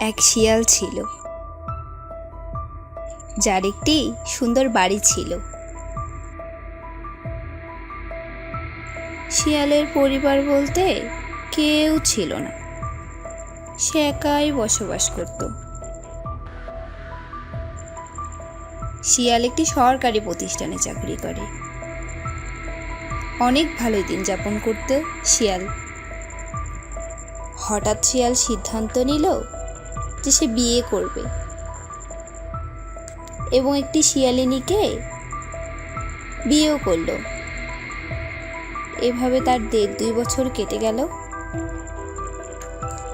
এক শিয়াল ছিল। যার একটি সুন্দর বাড়ি ছিল। শিয়ালের পরিবার বলতে কেউ ছিল না। সে একাই বসবাস করত। শিয়াল একটি সরকারি প্রতিষ্ঠানে চাকরি করে। অনেক ভালোই দিন যাপন করত শিয়াল। হঠাৎ শিয়াল সিদ্ধান্ত নিল যে সে বিয়ে করবে। এবং একটি শিয়ালিনীকে বিয়েও করল। এভাবে তার দেড় দুই বছর কেটে গেল।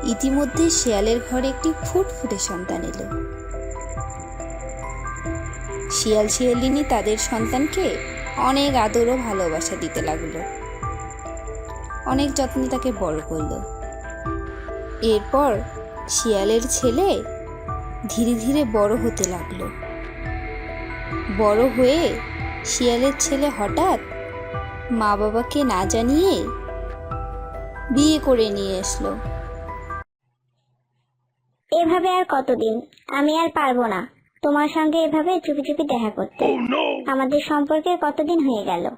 ইতিমধ্যে শিয়ালের ঘরে একটি ফুটফুটে সন্তান এলো। শিয়াল শিয়ালিনী তাদের সন্তানকে অনেক আদর ও ভালোবাসা দিতে লাগল। অনেক যত্নে তাকে বড় করল। এরপর শিয়ালের ছেলে ধীরে ধীরে বড় হতে লাগল। বড় হয়ে শিয়ালের ছেলে হঠাৎ মা বাবাকে না জানিয়ে বিয়ে করে নিয়ে আসলো। এভাবে আর কতদিন? আমি আর পারব না। তোমার সঙ্গে এভাবে চুপি চুপি দেখা করতে। আমাদের সম্পর্কে কতদিন হয়ে গেল?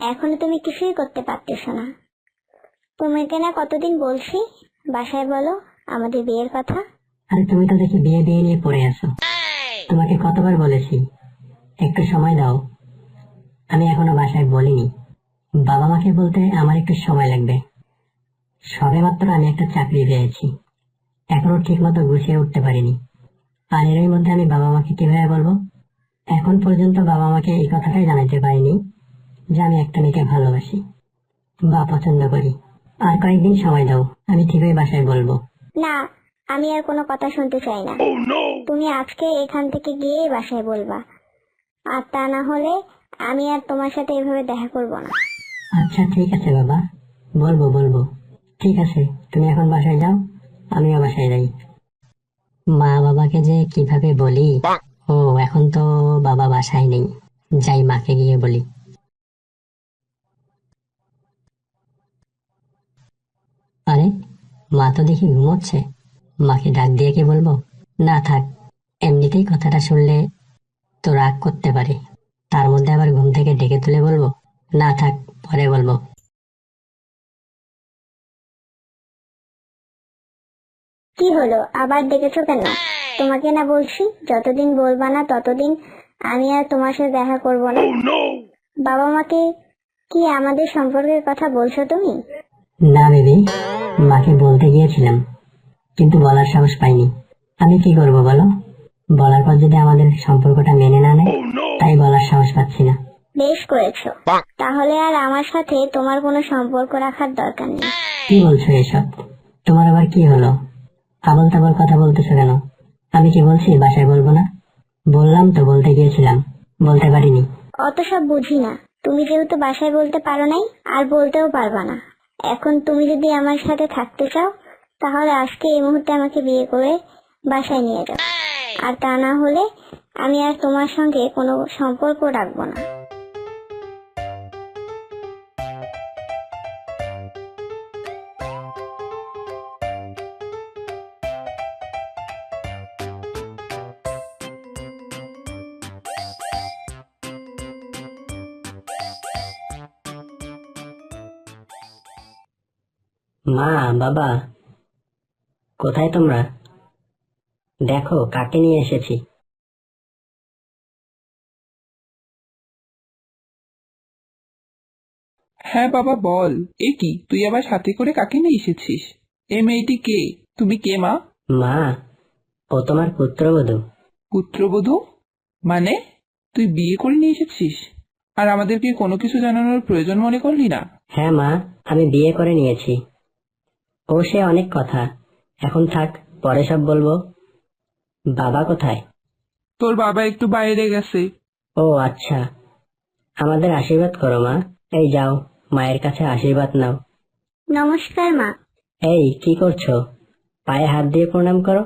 এখনও তুমি কিছুই করতে পারতেছো না। তোমাকে না কতদিন বলছি? বাসায় বলো। আমাদের বিয়ের কথা? আরে তুমি তো দেখি বিয়ে বিয়ে নিয়ে পড়ে আছো। তোমাকে কতবার বলেছি, একটু সময় দাও। আমি এখনও বাসায় বলিনি। বাবা মাকে বলতে আমার একটু সময় লাগবে। সবে মাত্র আমি একটা চাকরি পেয়েছি। এখনও ঠিক মতো গুছিয়ে উঠতে পারিনি। আর মধ্যে আমি বাবা মাকে কীভাবে বলব? এখন পর্যন্ত বাবা মাকে এই কথাটাই জানাতে পারিনি যে আমি একটা মেয়েকে ভালোবাসি বা পছন্দ করি। আর কয়েকদিন সময় দাও, আমি ঠিকই বাসায় বলব। না আমি আর কোনো কথা শুনতে চাই না। তুমি আজকে এখান থেকে গিয়ে বাসায় বলবা। আর তা না হলে আমি আর তোমার সাথে এভাবে দেখা করব না। আচ্ছা ঠিক আছে বাবা। বলব বলব। ঠিক আছে তুমি এখন বাসায় যাও আমিও বাসায় যাই। মা বাবাকে যে কীভাবে বলি? ও এখন তো বাবা বাসায় নেই। যাই মাকে গিয়ে বলি আরে মা তো দেখি ঘুমোচ্ছে। মাকে ডাক দিয়ে কি বলব? না থাক এমনিতেই কথাটা শুনলে তো রাগ করতে পারে। তার মধ্যে আবার ঘুম থেকে ডেকে তুলে বলব না থাক পরে বলব। কি হলো আবার ডেকেছো কেন? তোমাকে না বলছি যতদিন বলবা না ততদিন আমি আর তোমার সাথে দেখা করব না। বাবা মাকে কি আমাদের সম্পর্কের কথা বলছো তুমি? না বেবি। মাকে বলতে গিয়েছিলাম কিন্তু বলার সাহস পাইনি। আমি কি করব বলো? বলার পর যদি আমাদের সম্পর্কটা মেনে না নেয় তাই বলার সাহস পাচ্ছি না। বেশ করেছ। তাহলে আর আমার সাথে তোমার কোনো সম্পর্ক রাখার দরকার নেই। কি বলছো এসব? তোমার আবার কি হলো? আবল তাবল কথা বলতেছো কেন? আমি কি বলছি বাসায় বলব না? বললাম তো বলতে গিয়েছিলাম। বলতে পারিনি। অত সব বুঝি না। তুমি যেহেতু বাসায় বলতে পারো নাই আর বলতেও পারবা না। এখন তুমি যদি আমার সাথে থাকতে চাও, তাহলে আজকে এই মুহূর্তে আমাকে বিয়ে করে বাসায় নিয়ে যাও। আর তা না হলে আমি আর তোমার সঙ্গে কোনো সম্পর্ক রাখব না। মা বাবা কোথায় তোমরা? দেখো কাকে নিয়ে এসেছি। হ্যাঁ বাবা বল। এ কি? তুই আবার সাথে করে কাকে নিয়ে এসেছিস? এ মেয়েটি কে? তুমি কে মা? মা ও তোমার পুত্রবধূ। পুত্রবধূ? মানে? তুই বিয়ে করে নিয়ে এসেছিস? আর আমাদেরকে কোনো কিছু জানানোর প্রয়োজন মনে করলি না? হ্যাঁ মা আমি বিয়ে করে নিয়েছি। ও সে অনেক কথা। এখন থাক পরে সব বলব। বাবা কোথায়? তোর বাবা একটু বাইরে গেছে। ও আচ্ছা। আমাদের আশীর্বাদ করো মা। এই যাও মায়ের কাছে আশীর্বাদ নাও। নমস্কার মা। এই কি করছ? পায়ে হাত দিয়ে প্রণাম করো।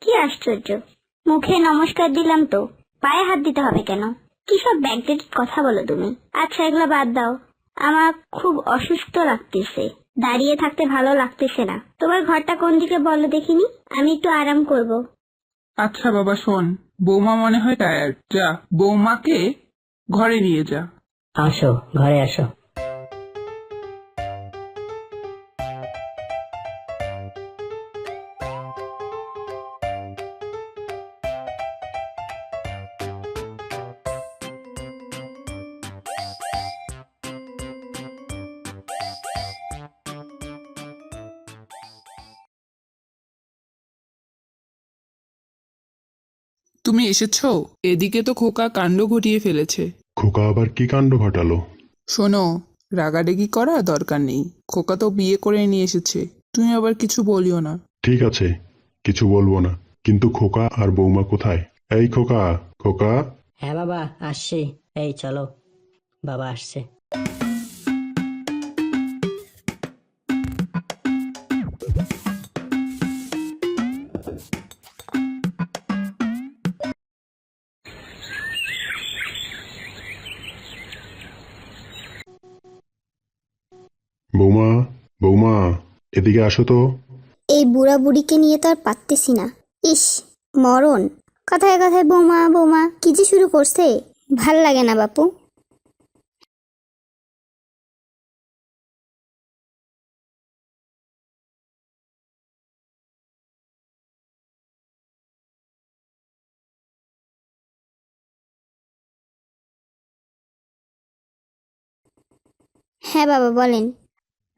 কি আশ্চর্য। মুখে নমস্কার দিলাম তো। পায়ে হাত দিতে হবে কেন? কি সব ব্যাকডেটেড কথা বলো তুমি? আচ্ছা এগুলো বাদ দাও। আমার খুব অসুস্থ লাগতেছে। দাঁড়িয়ে থাকতে ভালো লাগতেছে না। তোমার ঘরটা কোন দিকে বলো দেখিনি? আমি একটু আরাম করব। আচ্ছা বাবা শোন। বৌমা মনে হয় টায়ার্ড যা বৌমাকে ঘরে নিয়ে যা। আসো ঘরে আসো। তুমি এসেছ? এদিকে তো খোকা কাণ্ড ঘটিয়ে ফেলেছে। খোকা আবার কি কাণ্ড ঘটালো? শোনো রাগারেগি করা দরকার নেই। খোকা তো বিয়ে করে নিয়ে এসেছে। তুমি আবার কিছু বলিও না। ঠিক আছে কিছু বলব না। কিন্তু খোকা আর বৌমা কোথায়? এই খোকা খোকা? হ্যাঁ বাবা আসছি। এই চলো বাবা আসছে। এদিকে আসো তো। এই বুড়া বুড়িকে নিয়ে তো আর পারতেছি না। ইস মরণ। কথায় কথায় বৌমা বৌমা কি যে শুরু করছে? ভালো লাগে না বাপু। হ্যাঁ বাবা বলেন।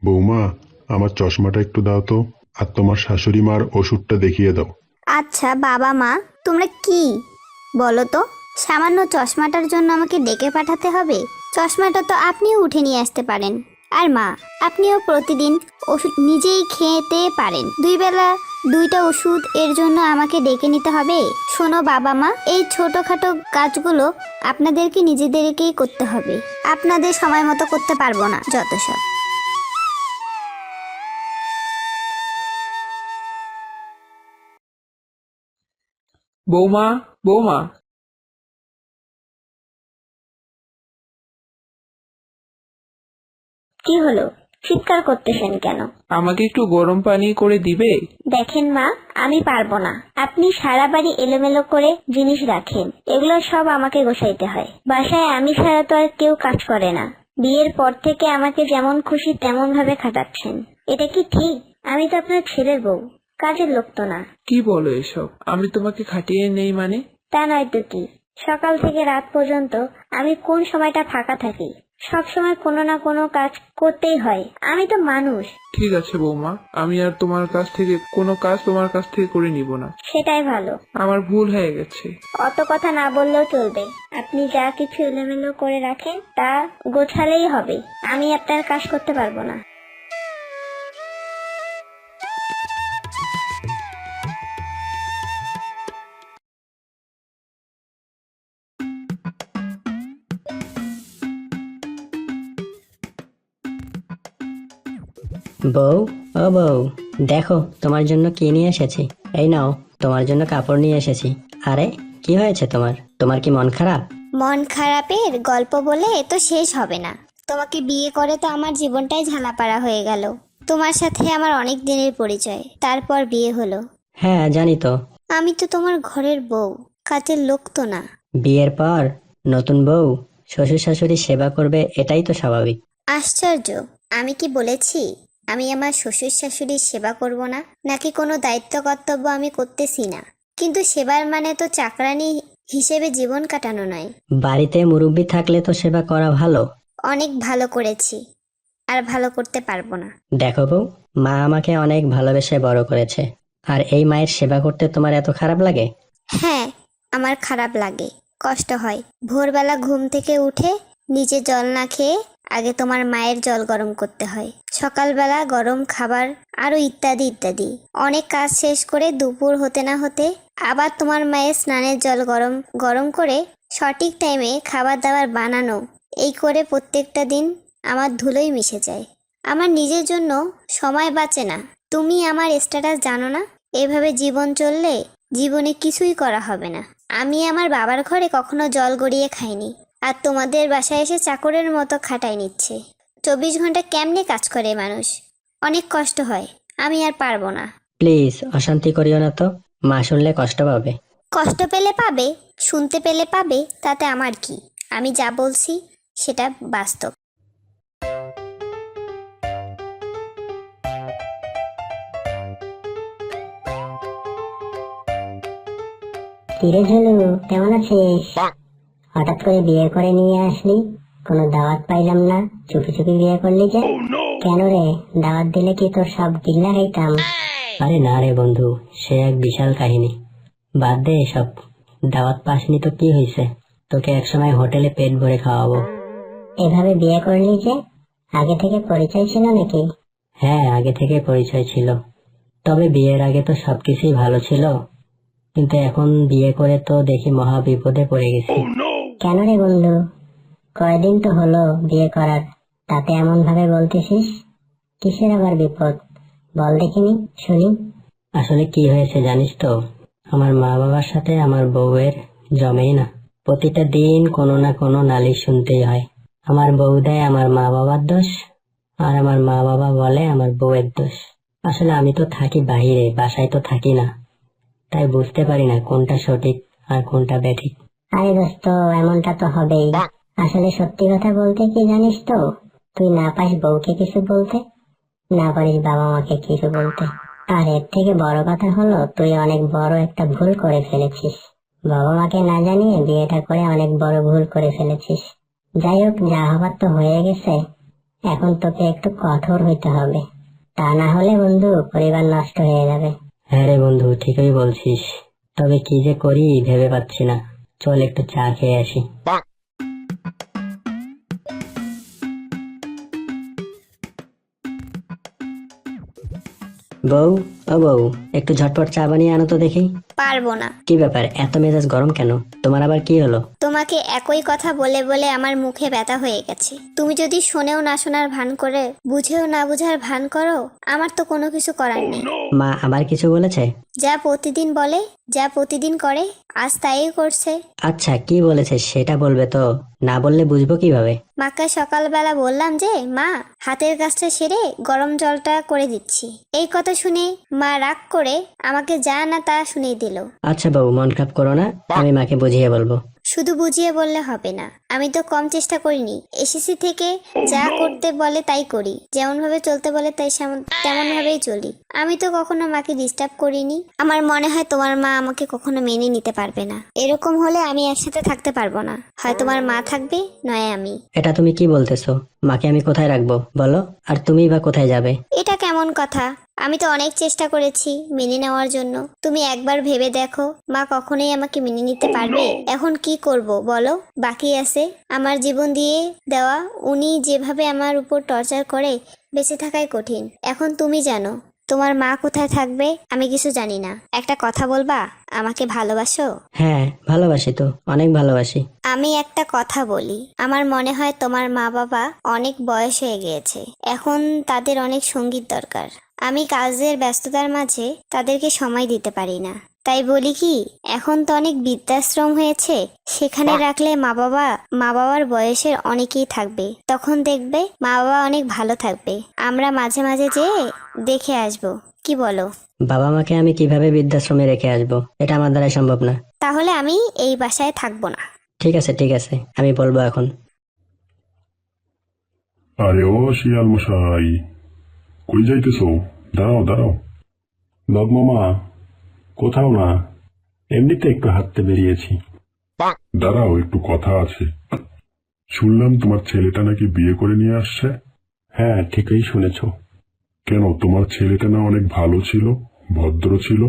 বৌমা আমার চশমাটা একটু দাও তো, আর তোমার শাশুড়ি মার ওষুধটা দেখিয়ে দাও। আচ্ছা বাবা মা, তোমরা কি? বলো তো, সামান্য চশমাটার জন্য আমাকে ডেকে পাঠাতে হবে? চশমাটা তো আপনিও উঠে নিয়ে আসতে পারেন। আর মা, আপনিও প্রতিদিন ওষুধ নিজেই খেতে পারেন। দুই বেলা দুইটা ওষুধ এর জন্য আমাকে ডেকে নিতে হবে? শোনো বাবা মা, এই ছোটখাটো কাজগুলো আপনাদেরকে নিজেদেরকেই করতে হবে। আপনাদের সময় মতো করতে পারব না, যত সব। বৌমা বৌমা। কি হলো? চিৎকার করতেছেন কেন? আমাকে একটু গরম পানি করে দিবে? দেখেন মা আমি পারব না। আপনি সারা বাড়ি এলোমেলো করে জিনিস রাখেন। এগুলো সব আমাকে গোছাইতে হয়। বাসায় আমি ছাড়া তো আর কেউ কাজ করে না। বিয়ের পর থেকে আমাকে যেমন খুশি তেমন ভাবে খাটাচ্ছেন। এটা কি ঠিক? আমি তো আপনার ছেলের বউ। কাজের লোক তো না। কি বলো এসব? আমি তোমাকে খাটিয়ে নেই মানে? তা নয় তো কি? সকাল থেকে রাত পর্যন্ত আমি কোন সময়টা ফাঁকা থাকি? সব সময় কোনো না কোনো কাজ করতেই হয়। আমি তো মানুষ। ঠিক আছে বৌমা আমি আর তোমার কাছ থেকে কোনো কাজ তোমার কাছ থেকে করে নিব না। সেটাই ভালো। আমার ভুল হয়ে গেছে। অত কথা না বললেও চলবে। আপনি যা কিছু এলোমেলো করে রাখেন তা গোছালেই হবে। আমি আপনার কাজ করতে পারব না। বউ? ও বউ দেখো তোমার জন্য কি নিয়ে এসেছি? এই নাও তোমার জন্য কাপড় নিয়ে এসেছি। আরে কি হয়েছে তোমার? তোমার কি মন খারাপ? মন খারাপের গল্প বলে এ তো শেষ হবে না। তোমাকে বিয়ে করে তো আমার জীবনটাই ঝালাপাড়া হয়ে গেল। তোমার সাথে আমার অনেক দিনের পরিচয় তারপর বিয়ে হলো। হ্যাঁ জানি তো। আমি তো তোমার ঘরের বউ কাজের লোক তো না। বিয়ের পর নতুন বউ শ্বশুর শাশুড়ি সেবা করবে এটাই তো স্বাভাবিক। আশ্চর্য আমি কি বলেছি? আমি আমার শ্বশুর শাশুড়ির সেবা করব না নাকি কোনো দায়িত্ব কর্তব্য আমি করতেছি না। কিন্তু সেবার মানে তো চাকরানি হিসেবে জীবন কাটানো নয়। বাড়িতে মুরব্বি থাকলে তো সেবা করা ভালো। অনেক ভালো করেছি আর ভালো করতে পারব না। দেখো বউ মা আমাকে অনেক ভালোবেসে বড় করেছে। আর এই মায়ের সেবা করতে তোমার এত খারাপ লাগে? হ্যাঁ আমার খারাপ লাগে। কষ্ট হয়। ভোরবেলা ঘুম থেকে উঠে নিচে জল না খেয়ে আগে তোমার মায়ের জল গরম করতে হয়। সকালবেলা গরম খাবার আরও ইত্যাদি ইত্যাদি। অনেক কাজ শেষ করে দুপুর হতে না হতে আবার তোমার মায়ের স্নানের জল গরম গরম করে সঠিক টাইমে খাবার দাবার বানানো। এই করে প্রত্যেকটা দিন আমার ধুলোই মিশে যায়। আমার নিজের জন্য সময় বাঁচে না। তুমি আমার স্ট্যাটাস জানো না? এভাবে জীবন চললে জীবনে কিছুই করা হবে না। আমি আমার বাবার ঘরে কখনো জল গড়িয়ে খাইনি। আর তোমাদের বাসায় এসে চাকরের মতো খাটাই নিচ্ছে। চব্বিশ ঘণ্টা কেমনে কাজ করে মানুষ? অনেক কষ্ট হয় আমি আর পারব না। প্লিজ অশান্তি করিও না তো। মা শুনলে কষ্ট পাবে। কষ্ট পেলে পাবে শুনতে পেলে পাবে তাতে আমার কি? আমি যা বলছি সেটা বাস্তব। কিরে ঝুলু কেমন আছিস? হঠাৎ করে বিয়ে করে নিয়ে আসলি? কোনো দাওয়াত পাইলাম না? চুপি চুপি বিয়ে করলি যে? কেন রে? দাওয়াত দিলে কি তোর সব গিল্লা খাইতাম আরে না রে বন্ধু সে এক বিশাল কাহিনী। বাদ দে এসব। দাওয়াত পাসনি তো কি হয়েছে তোকে একসময় হোটেলে পেট ভরে খাওয়াবো। এভাবে বিয়ে করলি যে? আগে থেকে পরিচয় ছিল নাকি? হ্যাঁ আগে থেকে পরিচয় ছিল। তবে বিয়ের আগে তো সবকিছুই ভালো ছিল। কিন্তু এখন বিয়ে করে তো দেখি মহা বিপদে পড়ে গেছি। কেন রে বন্ধু কয়দিন তো হলো বিয়ে করার, তাতে এমন ভাবে বলতেছিস? কিসের আবার বিপদ? বল দেখিনি, শুনি। আসলে কি হয়েছে জানিস তো? আমার মা বাবার সাথে আমার বউয়ের জমেই না। প্রতিটা দিন কোনো না কোনো নালিশ শুনতেই হয়। আমার বউ দেয় আমার মা বাবার দোষ, আর আমার মা বাবা বলে আমার বউয়ের দোষ। আসলে আমি তো থাকি বাহিরে, বাসায় তো থাকি না। তাই বুঝতে পারি না কোনটা সঠিক আর কোনটা ব্যাঠিক আরে দোস্ত এমনটা তো হবেই। আসলে সত্যি কথা বলতে কি জানিস তো? তুই না পাস বউকে কিছু বলতে না পারিস বাবা মাকে কিছু বলতে। আর এর থেকে বড় কথা হলো তুই অনেক বড় একটা ভুল করে ফেলেছিস। বাবা মাকে না জানিয়ে বিয়েটা করে অনেক বড় ভুল করে ফেলেছিস। যাই হোক যা হবার তো হয়ে গেছে। এখন তোকে একটু কঠোর হইতে হবে। তা না হলে বন্ধু পরিবার নষ্ট হয়ে যাবে। হ্যাঁ রে বন্ধু ঠিকই বলছিস। তবে কি যে করি ভেবে পাচ্ছি না। চল একটু চা খেয়ে আসি। বউ ও বউ একটু ঝটপট চা বানিয়ে আনো তো দেখি। পারব না। কি ব্যাপার এত মেজাজ গরম কেন? তোমার আবার কি হলো? তোমাকে একই কথা বলে বলে আমার মুখে ব্যথা হয়ে গেছে। তুমি যদি শোনেও না শোনার ভান করে বুঝেও না বুঝার ভান করো আমার তো কোনো কিছু করার নেই। মা আবার কিছু বলেছে? যা প্রতিদিন বলে যা প্রতিদিন করে আজ তাই করছে। আচ্ছা কি বলেছে সেটা বলবে তো না বললে বুঝব কীভাবে? মাকে সকালবেলা বললাম যে মা হাতের কাজটা সেরে গরম জলটা করে দিচ্ছি। এই কথা শুনে মা রাগ করে আমাকে যা না তা শুনিয়ে দিল। আচ্ছা বাবু মন খারাপ করো না আমি মাকে বুঝিয়ে বলব। শুধু বুঝিয়ে বললে হবে না আমি তো কম চেষ্টা করিনি। এসএসসি থেকে যা করতে বলে তাই করি যেমন ভাবে চলতে বলে তাই তেমন ভাবেই চলি। আমি তো কখনো মাকে ডিস্টার্ব করিনি। আমার মনে হয় তোমার মা আমাকে কখনো মেনে নিতে পারবে না। এরকম হলে আমি একসাথে থাকতে পারব না। হয় তোমার মা থাকবে নয় আমি। এটা তুমি কি বলতেছো? মাকে আমি কোথায় রাখব বলো? আর তুমি বা কোথায় যাবে? এটা কেমন কথা? আমি তো অনেক চেষ্টা করেছি মেনে নেওয়ার জন্য। তুমি একবার ভেবে দেখো, মা কখনোই আমাকে মেনে নিতে পারবে। এখন কি করব বলো? বাকি আছে। আমার জীবন দিয়ে দেওয়া, উনি যেভাবে আমার উপর টর্চার করে, বেঁচে থাকাই কঠিন। এখন তুমি জানো। তোমার মা কোথায় থাকবে আমি কিছু জানি না। একটা কথা বলবা? আমাকে ভালোবাসো? হ্যাঁ ভালোবাসি তো অনেক ভালোবাসি। আমি একটা কথা বলি আমার মনে হয় তোমার মা বাবা অনেক বয়স হয়ে গিয়েছে এখন তাদের অনেক সংগীত দরকার। আমি কাজের ব্যস্ততার মাঝে তাদেরকে সময় দিতে পারি না। তাই বলি কি এখন তো অনেক বৃদ্ধাশ্রম হয়েছে সেখানে রাখলে মা বাবা মা বাবার বয়সের অনেকেই থাকবে। তখন দেখবে মা বাবা অনেক ভালো থাকবে। আমরা মাঝে মাঝে যেয়ে দেখে আসব কি বলো? বাবা মাকে আমি কীভাবে বৃদ্ধাশ্রমে রেখে আসব এটা আমার দ্বারা সম্ভব না। তাহলে আমি এই বাসায় থাকব না। ঠিক আছে ঠিক আছে আমি বলব এখন। আরে ও শিয়াল মশাই কই যাইতেছো? দাঁড়াও দাঁড়াও। বাপ মামা কোথাও না। এমনিতে একটু হাঁটতে বেরিয়েছি। দাঁড়াও একটু কথা আছে। শুনলাম তোমার ছেলেটা নাকি বিয়ে করে নিয়ে আসছে। হ্যাঁ ঠিকই শুনেছ। কেন তোমার ছেলেটা না অনেক ভালো ছিল ভদ্র ছিল?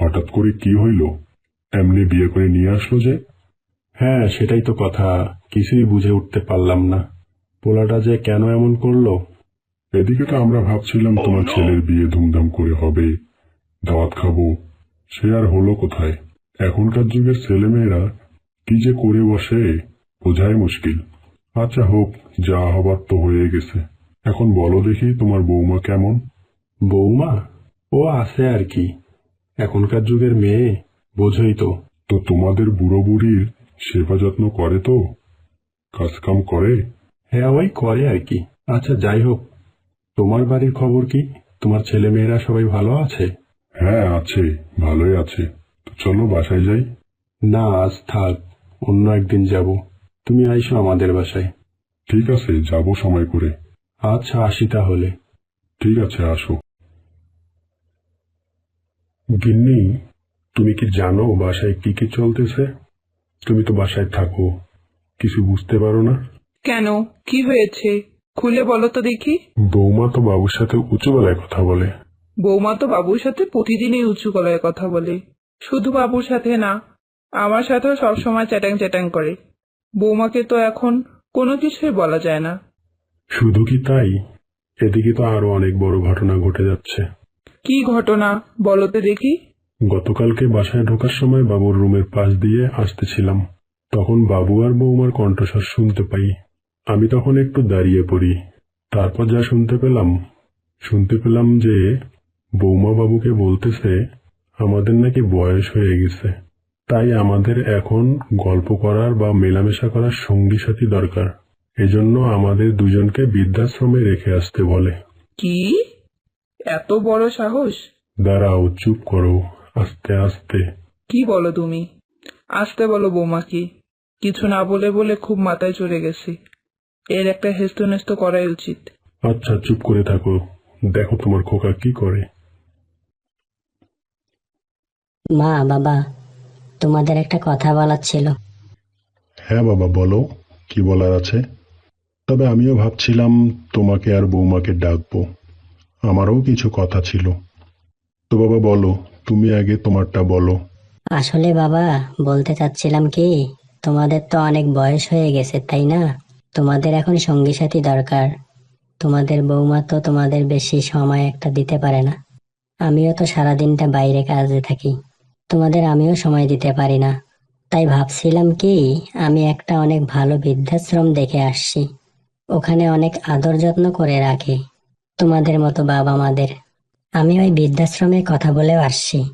হঠাৎ করে কি হইল? এমনি বিয়ে করে নিয়ে আসলো যে? হ্যাঁ সেটাই তো কথা। কিছুই বুঝে উঠতে পারলাম না। পোলাটা যে কেন এমন করল? এদিকে তো আমরা ভাবছিলাম তোমার ছেলের বিয়ে ধুমধাম করে হবে। দাওয়াত খাব। সে আর হলো কোথায়? এখনকার যুগের ছেলেমেয়েরা কি যে করে বসে বোঝাই মুশকিল। আচ্ছা হোক যা হবার তো হয়ে গেছে। এখন বলো দেখি তোমার বৌমা কেমন? বৌমা? ও আছে আর কি। এখনকার যুগের মেয়ে বোঝই তো। তো তোমাদের বুড়ো বুড়ির সেবা যত্ন করে তো? কাজকাম করে? হ্যাঁ ওই করে আর কি। আচ্ছা যাই হোক। তোমার বাড়ির খবর কি? তোমার ছেলে মেয়েরা সবাই ভালো আছে? হ্যাঁ আছে ভালোই আছে। তো চলো বাসায় যাই। না আজ থাক অন্য একদিন যাব। তুমি আইসো আমাদের বাসায়। ঠিক আছে যাব সময় করে। আচ্ছা আসি তাহলে। ঠিক আছে আসো। গিন্নি তুমি কি জানো বাসায় কি কি চলতেছে? তুমি তো বাসায় থাকো কিছু বুঝতে পারো না? কেন? কি হয়েছে? খুলে বলো তো দেখি। বৌমা তো বাবুর সাথে উঁচু বেলায় কথা বলে। বৌমা তো বাবুর সাথে প্রতিদিনই উঁচু গলায় কথা বলে। শুধু বাবুর সাথে না আমার সাথেও সবসময় চ্যাটাং চ্যাটাং করে। বৌমাকে তো এখন কোনো কিছুই বলা যায় না। শুধু কি তাই? এদিকে তো আরও অনেক বড় ঘটনা ঘটে যাচ্ছে। কি ঘটনা বলো তো দেখি। গতকালকে বাসায় ঢোকার সময় বাবুর রুমের পাশ দিয়ে আসতেছিলাম। তখন বাবু আর বৌমার কণ্ঠস্বর শুনতে পাই। আমি তখন একটু দাঁড়িয়ে পড়ি। তারপর যা শুনতে পেলাম শুনতে পেলাম যে বৌমা বাবুকে বলতেছে আমাদের নাকি বয়স হয়ে গেছে। তাই আমাদের এখন গল্প করার বা মেলামেশা করার সঙ্গী সাথী দরকার। এজন্য আমাদের দুজনকে বৃদ্ধাশ্রমে রেখে আসতে বলে। কি? এত বড় সাহস? দাঁড়াও চুপ করো। আস্তে আস্তে। কি বলো তুমি? আসতে বলো বৌমা কি কিছু না বলে বলে খুব মাথায় চড়ে গেছে। এর একটা হেস্তনেস্ত করাই উচিত। আচ্ছা চুপ করে থাকো। দেখো তোমার খোকা কি করে। মা বাবা তোমাদের একটা কথা বলার ছিল। হ্যাঁ বাবা বলো কি বলার আছে? তবে আমিও ভাবছিলাম তোমাকে আর বৌমাকে ডাকবো। আমারও কিছু কথা ছিল। তো বাবা বলো তুমি আগে তোমারটা বলো। আসলে বাবা বলতে চাচ্ছিলাম কি তোমাদের তো অনেক বয়স হয়ে গেছে তাই না? তোমাদের এখন সঙ্গী সাথী দরকার। তোমাদের বৌমা তো তোমাদের বেশি সময় একটা দিতে পারে না। আমিও তো সারাদিনটা বাইরে কাজে থাকি। তোমাদের আমিও সময় দিতে পারি না। তাই ভাবছিলাম কি, আমি একটা অনেক ভালো বৃদ্ধাশ্রম দেখে আসছি। ওখানে অনেক আদর যত্ন করে রাখে, তোমাদের মতো বাবা মাদের। আমি ওই বৃদ্ধাশ্রমে কথা বলে আসছি।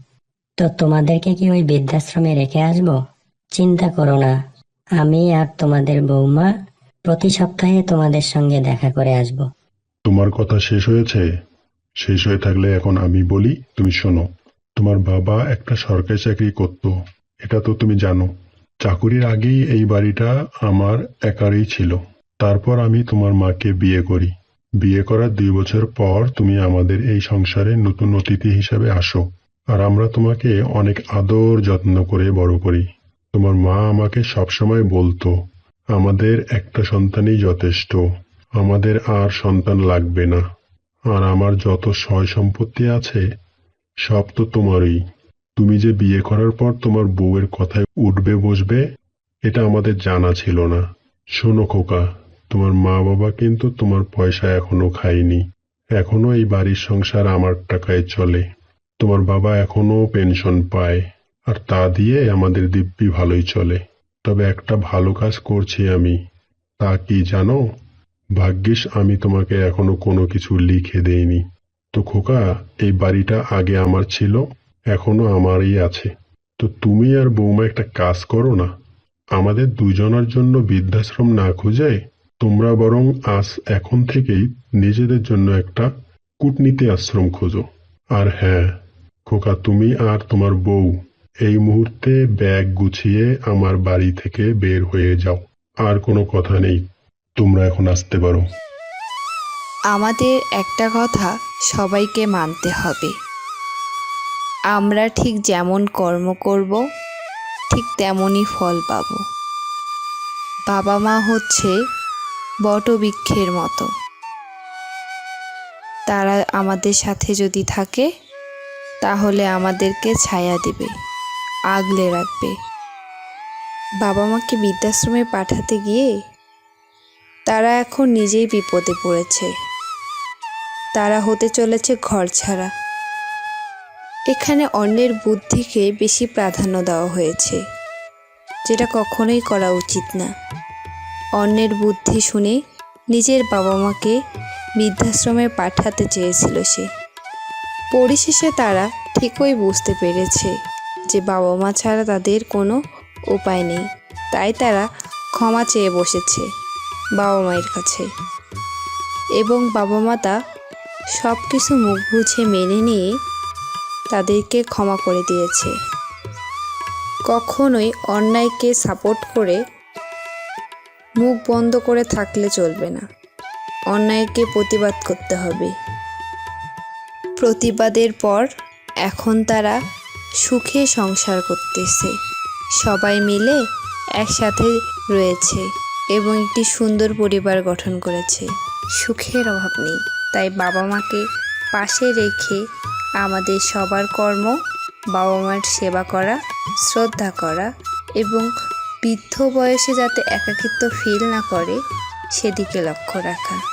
তো তোমাদেরকে কি ওই বৃদ্ধাশ্রমে রেখে আসব? চিন্তা করো না। আমি আর তোমাদের বৌমা প্রতি সপ্তাহে তোমাদের সঙ্গে দেখা করে আসব। তোমার কথা শেষ হয়েছে। শেষ হয়ে থাকলে এখন আমি বলি, তুমি শোনো। তোমার বাবা একটা সরকারি চাকরি করত, এটা তো তুমি জানো। চাকুরির আগেই এই বাড়িটা আমার একারই ছিল। তারপর আমি তোমার মাকে বিয়ে করি। বিয়ে করার দুই বছর পর তুমি আমাদের এই সংসারে নতুন অতিথি হিসাবে আসো, আর আমরা তোমাকে অনেক আদর যত্ন করে বড় করি। তোমার মা আমাকে সবসময় বলতো, আমাদের একটা সন্তানই যথেষ্ট, আমাদের আর সন্তান লাগবে না। আর আমার যত সয় সম্পত্তি আছে সব তো তোমারই। তুমি যে বিয়ে করার পর তোমার বউয়ের কথায় উঠবে বসবে, এটা আমাদের জানা ছিল না। শোনো খোকা, তোমার মা বাবা কিন্তু তোমার পয়সা এখনও খায়নি। এখনও এই বাড়ির সংসার আমার টাকায় চলে। তোমার বাবা এখনও পেনশন পায়, আর তা দিয়ে আমাদের দিব্যি ভালোই চলে। তবে একটা ভালো কাজ করছি আমি। তা কি জানো? ভাগ্যিস আমি তোমাকে এখনও কোনো কিছু লিখে দেইনি। তো খোকা, এই বাড়িটা আগে আমার ছিল, এখনও আমারই আছে। তো তুমি আর বৌমা একটা কাজ করো না। আমাদের দুজনের জন্য বৃদ্ধাশ্রম না খুঁজে তোমরা বরং আজ এখন থেকেই নিজেদের জন্য একটা কূটনীতি আশ্রম খোঁজো। আর হ্যাঁ খোকা, তুমি আর তোমার বউ, এই মুহূর্তে ব্যাগ গুছিয়ে আমার বাড়ি থেকে বের হয়ে যাও। আর কোনো কথা নেই, তোমরা এখন আসতে পারো। আমাদের একটা কথা সবাইকে মানতে হবে। আমরা ঠিক যেমন কর্ম করব, ঠিক তেমনই ফল পাব। বাবা মা হচ্ছে বটবৃক্ষের মতো। তারা আমাদের সাথে যদি থাকে, তাহলে আমাদেরকে ছায়া দেবে, আগলে রাখবে। বাবা মাকে বৃদ্ধাশ্রমে পাঠাতে গিয়ে তারা এখন নিজেই বিপদে পড়েছে। তারা হতে চলেছে ঘর ছাড়া। এখানে অন্যের বুদ্ধিকে বেশি প্রাধান্য দেওয়া হয়েছে, যেটা কখনোই করা উচিত না। অন্যের বুদ্ধি শুনে নিজের বাবা মাকে বৃদ্ধাশ্রমে পাঠাতে চেয়েছিল সে। পরিশেষে তারা ঠিকই বুঝতে পেরেছে যে বাবা মা ছাড়া তাদের কোনো উপায় নেই, তাই তারা ক্ষমা চেয়ে বসেছে বাবা মায়ের কাছে। এবং বাবা মা তা সব কিছু মুখ বুঝে মেনে নিয়ে তাদেরকে ক্ষমা করে দিয়েছে। কখনোই অন্যায়কে সাপোর্ট করে মুখ বন্ধ করে থাকলে চলবে না। অন্যায়কে প্রতিবাদ করতে হবে। প্রতিবাদের পর এখন তারা সুখে সংসার করতেছে। সবাই মিলে একসাথে রয়েছে এবং একটি সুন্দর পরিবার গঠন করেছে। সুখের অভাব নেই। তাই বাবা মাকে পাশে রেখে আমাদের সবার কর্ম, বাবা মায়ের সেবা করা, শ্রদ্ধা করা এবং বৃদ্ধ বয়সে যাতে একাকিত্ব ফিল না করে, সেদিকে লক্ষ্য রাখা।